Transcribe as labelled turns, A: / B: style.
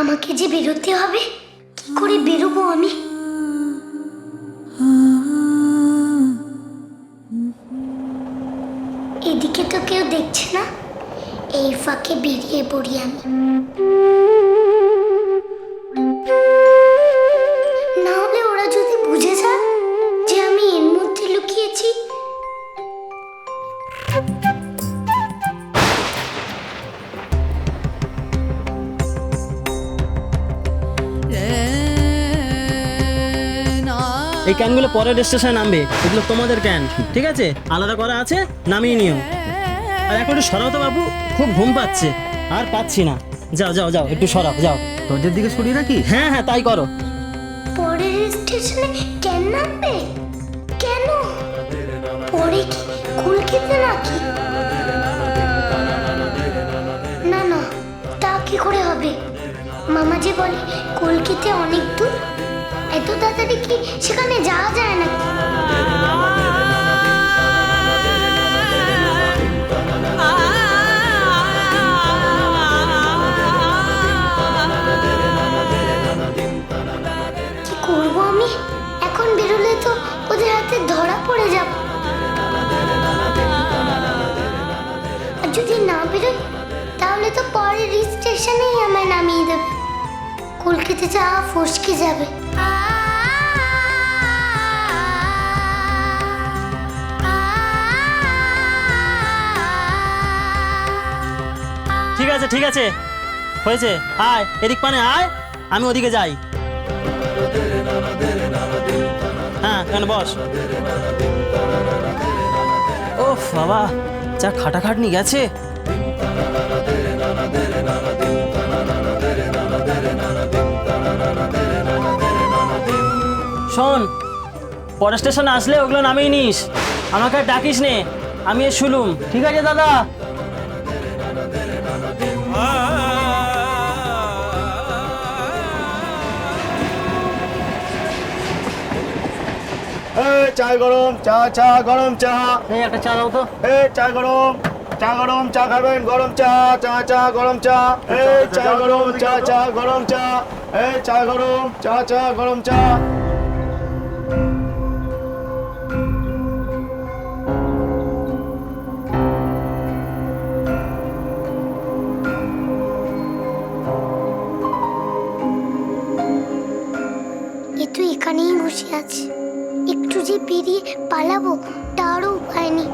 A: আমাকে যে বেরোতে হবে? কি করে বেরোবো আমি? এদিকে তো কেউ দেখছে না। এই ফাঁকে বেরিয়ে পড়ি আমি। না হলে ওরা যদি বুঝে যে আমি এর লুকিয়েছি।
B: এই ক্যানগুলো পরের স্টেশনে নামবে। এগুলো তোমাদের ক্যান ঠিক আছে? আলাদা করা আছে নামিয়ে নিও। আর এখন একটু সরাও তো বাবু খুব ঘুম পাচ্ছে। আর পাচ্ছি না। যাও যাও যাও একটু সরাও যাও।
C: তোদের দিকে সরিয়ে রাখি
B: হ্যাঁ হ্যাঁ তাই করো।
A: পরের স্টেশনে কেন নামবে? কেন? পরে কি কুল খেতে নাকি? না না তা কি করে হবে? মামা যে বলে কলকিতে অনেক দূর। কি সেখানে যাওয়া যায় নাকি কি করব আমি? এখন বেরোলে তো ওদের হাতে ধরা পড়ে যাব। আর যদি না তাহলে তো পরের স্টেশনেই আমায় নামিয়ে দেবে। কলকাতা যাওয়া ফসকে যাবে।
B: ঠিক আছে ঠিক আছে। হয়েছে। আয়, এদিক পানে আয়, আমি ওদিকে যাই। হ্যাঁ কেন বস। ও বাবা, যা খাটাখাটনি গেছে। শোন, পরের স্টেশনে আসলে ওগুলো নামিয়ে নিস। আমাকে ডাকিস নে, আমি শুলুম। ঠিক আছে, দাদা?
D: চা গরম চা চা গরম চা।
B: এই একটা চা দাও তো।
D: এই চা গরম চা গরম চা খাবেন গরম চা চা চা গরম চা। এই চা গরম চা চা গরম চা। এই চা গরম চা চা গরম চা।
A: এখানেই বসে আছি। একটু যে পেরিয়ে পালাবো তারও উপায় নেই।